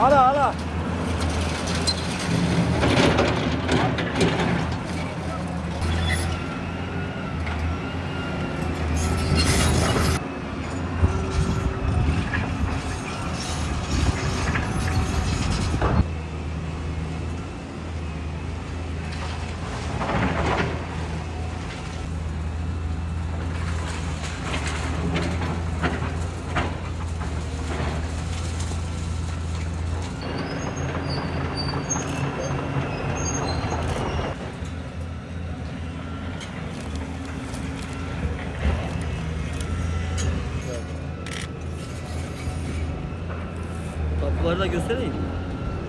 Ala ala. Kapıları da göstereyim.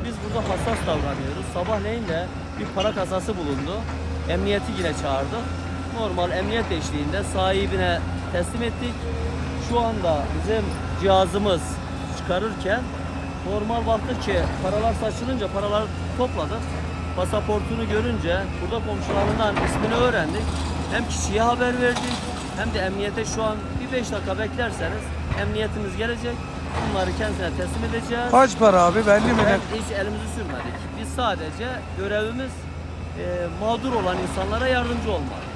Biz burada hassas davranıyoruz. Sabahleyin de bir para kasası bulundu. Emniyeti yine çağırdık. Normal emniyet eşliğinde sahibine teslim ettik. Şu anda bizim cihazımız çıkarırken normal baktık ki paralar saçılınca paraları topladık. Pasaportunu görünce burada komşularından ismini öğrendik. Hem kişiye haber verdik hem de emniyete şu an bir 5 dakika beklerseniz emniyetimiz gelecek. Bunları kendisine teslim edeceğiz. Kaç para abi belli mi? Ben hiç elimizi sürmedik. Biz sadece görevimiz e, mağdur olan insanlara yardımcı olmak.